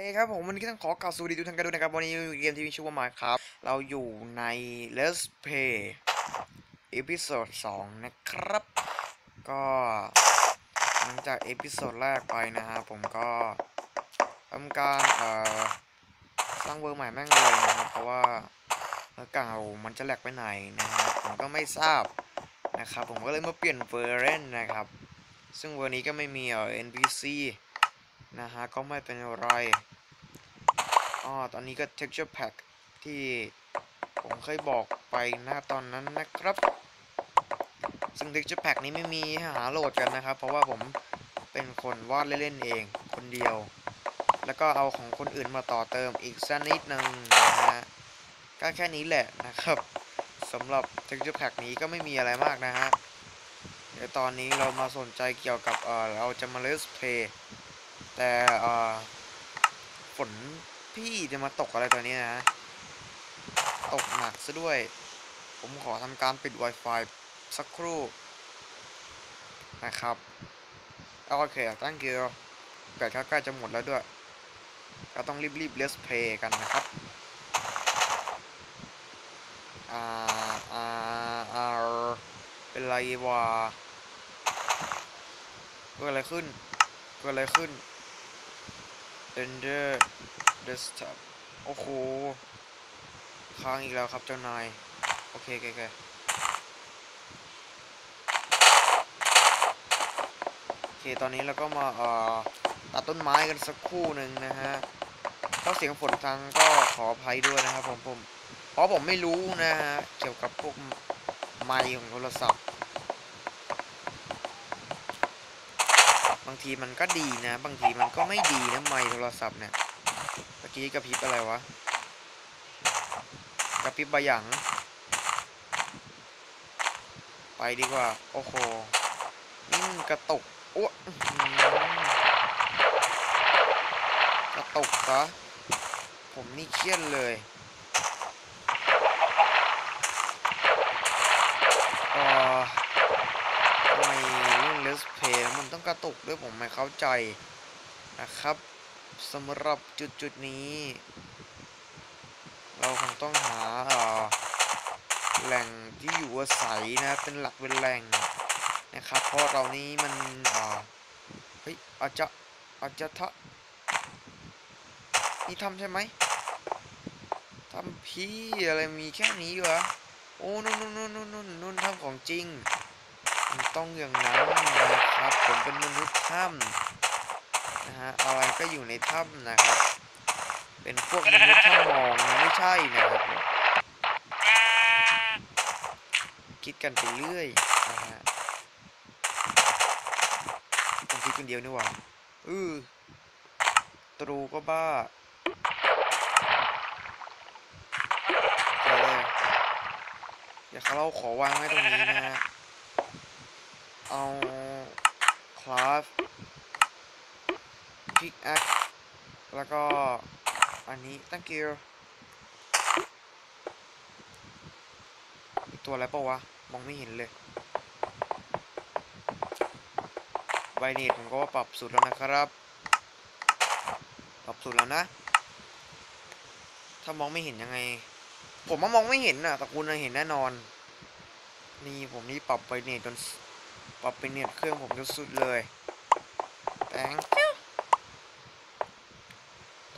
เอ้ครับผมวันนี้ก็ต้องขอกล่าวสวัสดีทุกท่านกันด้วยนะครับวันนี้อยู่เกมที่มีชื่อว่า Minecraft เราอยู่ใน Let's Play เอพิโซด2นะครับ ก็หลังจากเอพิโซดแรกไปนะฮะผมก็ทำการเอ่อสร้างเวอร์ใหม่แม่งเลยนะครับเพราะว่าเก่ามันจะแหลกไปไหนนะฮะผมก็ไม่ทราบนะครับผมก็เลยมาเปลี่ยนเวอร์เล่นนะครับ ซึ่งเวอร์นี้ก็ไม่มีเอ่อ NPC นะฮะก็ไม่เป็นไร อ๋อตอนนี้ก็ texture pack ที่ผมเคยบอกไปนะตอนนั้นนะครับ ซึ่ง texture pack นี้ไม่มีให้หาโหลดกันนะครับ เพราะว่าผมเป็นคนวาดเล่นๆเอง คนเดียว แล้วก็เอาของคนอื่นมาต่อเติมอีกสักนิดนึงนะฮะก็แค่นี้แหละนะครับสำหรับ texture pack นี้ก็ไม่มีอะไรมากนะฮะเดี๋ยวตอนนี้เรามาสนใจเกี่ยวกับเออเราจะมา let's play แต่เออฝน พี่จะมาตกอะไรตัวนี้นะ ตกหนักซะด้วย ผมขอทำการปิด Wi-Fi สักครู่ นะครับ โอเค thank you แบตก็ใกล้จะหมดแล้วด้วย ก็ต้องรีบๆ let's play กันนะครับอ่าอ่าอ่าเป็นไรวะเกิดอะไรขึ้นเกิดอะไรขึ้น render desktop โอ้โห ค้างอีกแล้วครับเจ้านาย โอเคโอเคโอเคโอเค ตอนนี้เราก็มาเอ่อตัดต้นไม้กันสักคู่หนึ่งนะฮะถ้าเสียงฝนฟังก็ขออภัยด้วยนะครับผมผม เพราะผมไม่รู้นะฮะ เกี่ยวกับพวกไมค์ของโทรศัพท์ บางทีมันก็ดีนะ บางทีมันก็ไม่ดีนะไมค์โทรศัพท์เนี่ย อกี้กระพริบอะไรวะ กระพริบบะหยัง ไปดีกว่า โอ้โหนี่กระตกอ้วอื้อหือกระตกซะผมนี่เครียดเลยเออทำไมเรื่อง Let's Play แล้วมันต้องกระตุกด้วยผมไม่เข้าใจนะครับ สำหรับจุดจุดนี้ เราคงต้องหาแหล่งที่อยู่อาศัยนะเป็นหลักเป็นแหล่งนะครับเพราะเรานี้มันเอ่อเฮ้ยอาจจะอาจจะทะนี่ทำใช่ไหมทำพี่อะไรมีแค่นี้เหรอโอ้นู่นนู่นนู่นนู่นโน่นทำของจริง มันต้องอย่างนั้นนะครับผมเป็นมนุษย์ถ้ำ นะฮะอะไรก็อยู่ในถ้ำนะครับ เป็นพวกมนุษย์ถ้ำมองไม่ใช่นะครับคิดกันไปเรื่อยนะฮะผมคิดคนเดียวนี่หว่าอือตรูก็บ้าเออเดี๋ยวเขาเราขอวางไว้ตรงนี้นะฮะเอาคลาส พิกแอคแล้วก็อันนี้ thank you อีกตัวอะไรเปล่าวะ มองไม่เห็นเลยไวเนตผมก็ว่าปรับสุดแล้วนะครับ ปรับสุดแล้วนะ ถ้ามองไม่เห็นยังไง ผมว่ามองไม่เห็นนะแต่คุณน่ะเห็นแน่นอน นี่ผมนี่ปรับไวเนตจนปรับเป็นเน็ตเครื่องผมจนสุดเลยแตงต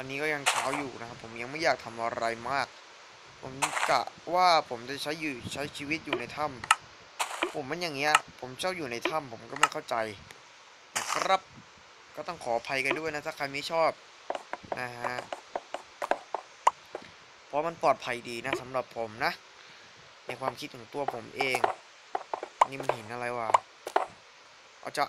อนนี้ก็ยังเช้าอยู่นะครับผมยังไม่อยากทำอะไรมาก ผมกะว่าผมจะใช้อยู่ใช้ชีวิตอยู่ในถ้ำผมมันอย่างเงี้ย ผมเจ้าอยู่ในถ้ำผมก็ไม่เข้าใจนะครับ ก็ต้องขออภัยกันด้วยนะถ้าใครไม่ชอบนะฮะเพราะมันปลอดภัยดีนะสำหรับผมนะ ในความคิดของตัวผมเอง นี่มันเห็นอะไรวะเอาจะ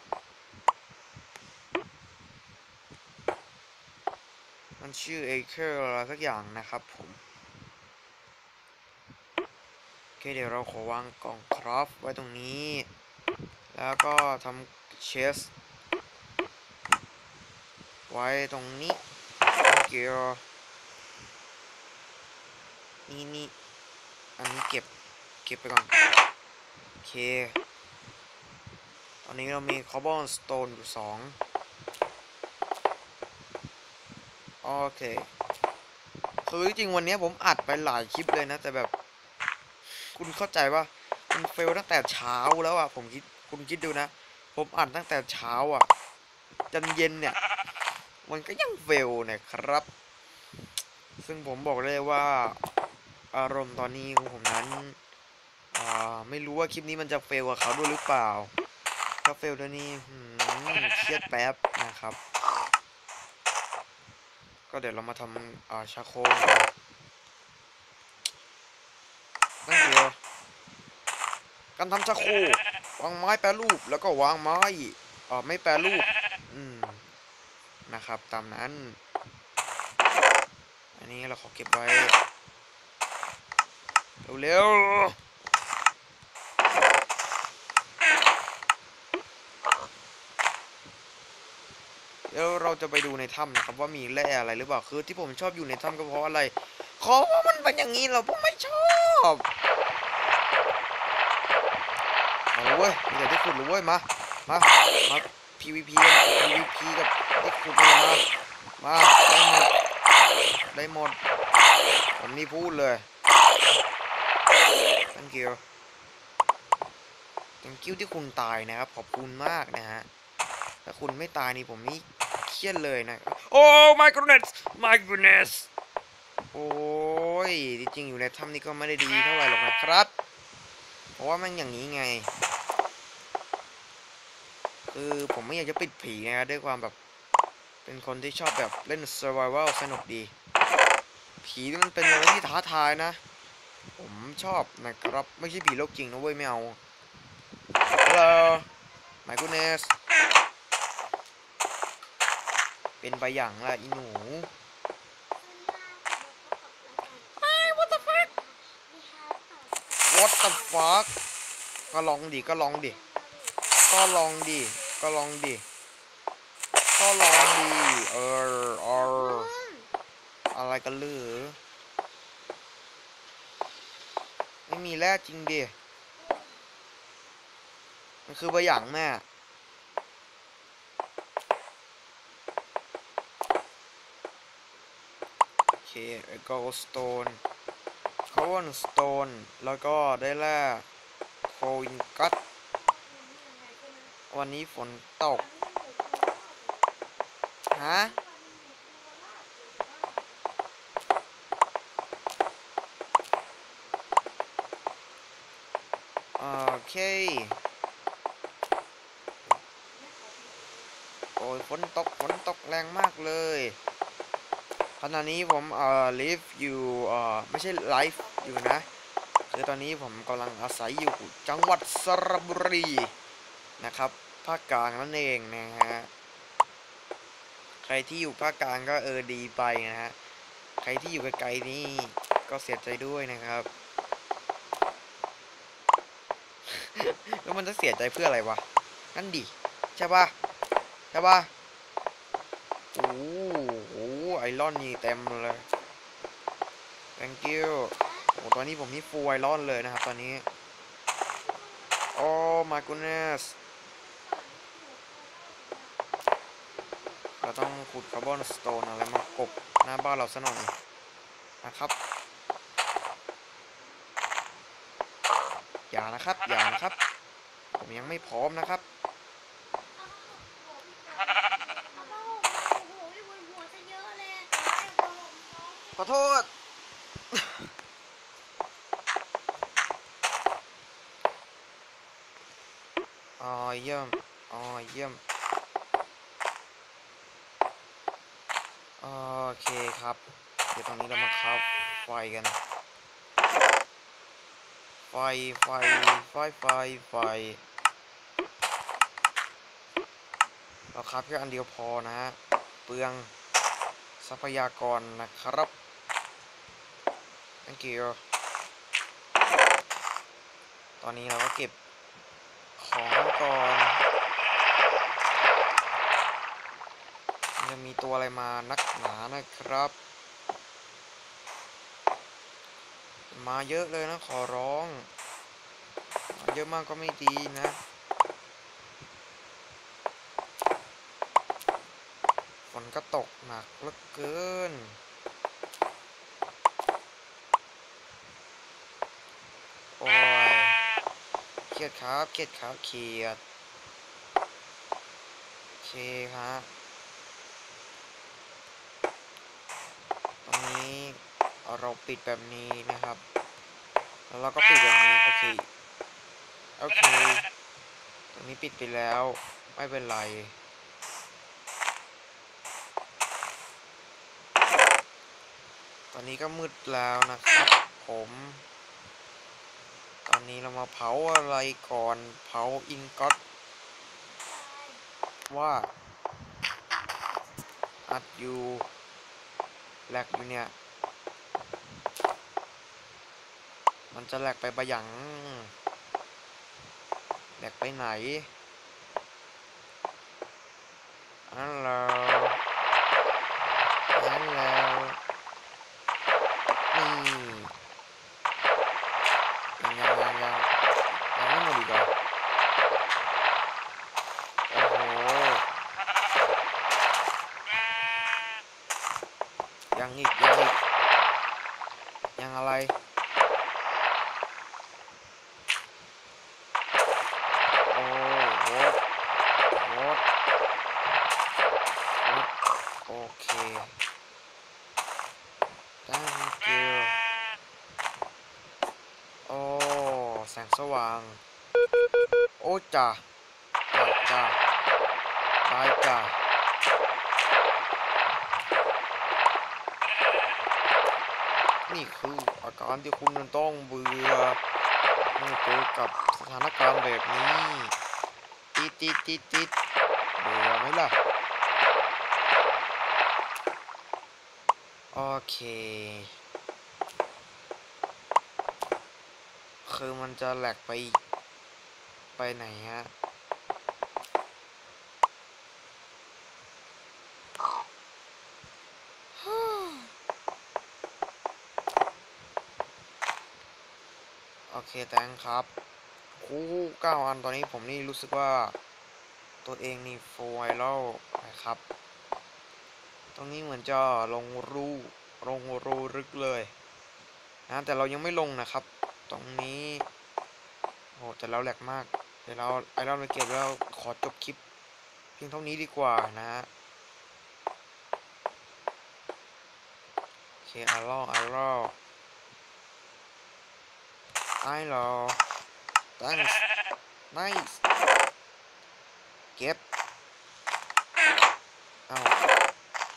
มันชื่อเอเคอร์อะไรสักอย่างนะครับผมโอเคเดี๋ยวเราขอวางกล่องคราฟไว้ตรงนี้ แล้วก็ทำเชสไว้ตรงนี้เกียร์นี่นี่อันนี้เก็บเก็บไปก่อน โอเค ตอนนี้เรามีคาร์บอนสโตนอยู่สอง โอเคคือจริงวันนี้ผมอัดไปหลายคลิปเลยนะ แต่แบบ คุณเข้าใจว่ามันเฟลตั้งแต่เช้าแล้วอะผมคิดคุณคิดดูนะ ผมอัดตั้งแต่เช้าอะจนเย็นเนี่ย มันก็ยังเฟลนะครับ ซึ่งผมบอกเลยว่า อารมณ์ตอนนี้ของผมนั้นไม่รู้ว่าคลิปนี้มันจะเฟลกับเขาด้วยหรือเปล่า ถ้าเฟลตัวนี้เครียดแป๊บนะครับ ก็เดี๋ยวเรามาทำอ่าชาโคนั่นเดียวการทำชาโควางไม้แปรรูปแล้วก็วางไม้อ่าไม่แปรรูปอืมนะครับ ตามนั้น อันนี้เราขอเก็บไว้ เร็วๆเดี๋ยวเรา จะไปดูในถ้ำนะครับ ว่ามีแร่อะไรหรือเปล่าคือที่ผมชอบอยู่ในถ้ำก็เพราะอะไรเพราว่ามันเป็นอย่างนี้เราผมไม่ชอบเอาละเว้ยมีแต่ที่ขุดเลยเว้ยมามามา PVP กัน PVP กับที่ขุดเลยมามาได้หมดได้หมดผมนี่พูดเลย thank you thank you ที่คุณตายนะครับ ขอบคุณมากนะฮะถ้าคุณไม่ตายนี่ผมนี่ เครียดเลยนะ โอ้ my goodness my goodness โอ้ยจริงอยู่ในถ้ำนี่ก็ไม่ได้ดีเท่าไหร่หรอกนะครับ เพราะว่ามันอย่างนี้ไง คือผมไม่อยากจะปิดผีนะครับด้วยความแบบ เป็นคนที่ชอบแบบเล่น survival สนุกดี ผีมันเป็นอะไรที่ท้าทายนะ ผมชอบนะครับ ไม่ใช่ผีโลกจริงนะเว้ยไม่เอา Hello my goodness เป็นไปอย่างละอีหนู what the fuck what the fuck ก็ลองดิ ก็ลองดิ ก็ลองดิ ก็ลองดิ ก็ลองดิ เออเอออะไรกันหรือไม่มีแร่จริงดิ มันคือใบหยางแม่โอ เคโกลสโตนคาร์บอนสโตนแล้วก็ได้แร่โคอินกัตวันนี้ฝนตก ฮะ โอเค โอ้ยฝนตก ฝนตกแรงมากเลย ขณะนี้ผมเอ่อ live อยู่เอ่อไม่ใช่ไลฟ์อยู่นะคือตอนนี้ผมกำลังอาศัยอยู่จังหวัดสระบุรีนะครับภาคกลางนั่นเองนะฮะใครที่อยู่ภาคกลางก็เออดีไปนะฮะใครที่อยู่ไกลๆนี่ก็เสียใจด้วยนะครับแล้วมันจะเสียใจเพื่ออะไรวะนั่นดิใช่ปะใช่ปะโอ้ รอนนี่เต็มเลย thank you โอ้ตอนนี้ผมนี่ฟูไอรอนเลยนะครับ ตอนนี้ โอ้ my goodness เราต้องขุดคาร์บอนสโตนอะไรมากบหน้าบ้านเราซะหน่อยนะครับอย่านะครับ อย่านะครับ ผมยังไม่พร้อมนะครับ ขอโทษ อ๋อเยี่ยม อ๋อเยี่ยม โอเคครับ เดี๋ยวตรงนี้เรามาครับไฟกัน ไฟ ไฟ ไฟ ไฟ ไฟ เราครับแค่อันเดียวพอนะฮะ เปลืองทรัพยากรนะครับ thank you ตอนนี้เราก็เก็บของก่อนจะมีตัวอะไรมานักหนานะครับ มาเยอะเลยนะขอร้อง เยอะมากก็ไม่ดีนะไฟนก็ตกหนักเหลือเกิน โอ้ยเครียดครับเครียดครับเครียดโอเคครับตรงนี้เราปิดแบบนี้นะครับ แล้วเราก็ปิดแบบนี้ โอเค โอเค ตรงนี้ปิดไปแล้ว ไม่เป็นไรตอนนี้ก็มืดแล้วนะครับผม ตอนนี้เรามาเผาอะไรก่อน เผาอินก็ตว่าอัดอยู่แหลกอยู่เนี่ย มันจะแหลกไปบะหยังแหลกไปไหนอันแล้วอันแล้วนี่ยังยังยังยังยังไม่หมดอีกเหรอโอ้โห ยังอีกยังอีกยังอะไรโอ้โหโหดโหดโอเค thank you โอ้แสงสว่าง โอ้จ้าจ้าจ้าบายจ้า นี่คืออาการที่คุณต้องเบื่อเมื่อเจอกับสถานการณ์แบบนี้ ติดติดติดติดเบื่อไหมล่ะ โอเค คือมันจะแหลกไป ไปไหนฮะ เคแตงครับคู่เก้าอันตอนนี้ผมนี่รู้สึกว่าตัวเองนี่โฟไวรัลนะครับ ตรงนี้เหมือนจะลงรูลงรูลึกเลยนะแต่เรายังไม่ลงนะครับ ตรงนี้โอ้แต่เราแหลกมากเดี๋ยวเราไอรอนไปเก็บแล้วขอจบคลิป เพียงเท่านี้ดีกว่านะฮะโอเคไอรอนไอรอน I know thanks nice เก็บเอา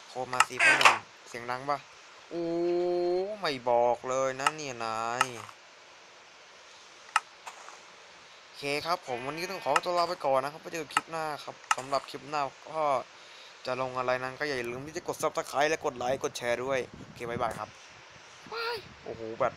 โคมาสิพ่อหนุ่มเสียงดังปะโอ้ไม่บอกเลยนะเนี่ยนายโอเคครับผมวันนี้ต้องขอตัวลาไปก่อนนะครับไปเจอคลิปหน้าครับสำหรับคลิปหน้าก็จะลงอะไรนั้นก็อย่าลืมที่จะกด subscribe และกดไลค์กดแชร์ด้วย โอเคบายบายครับบายโอ้โหแบบ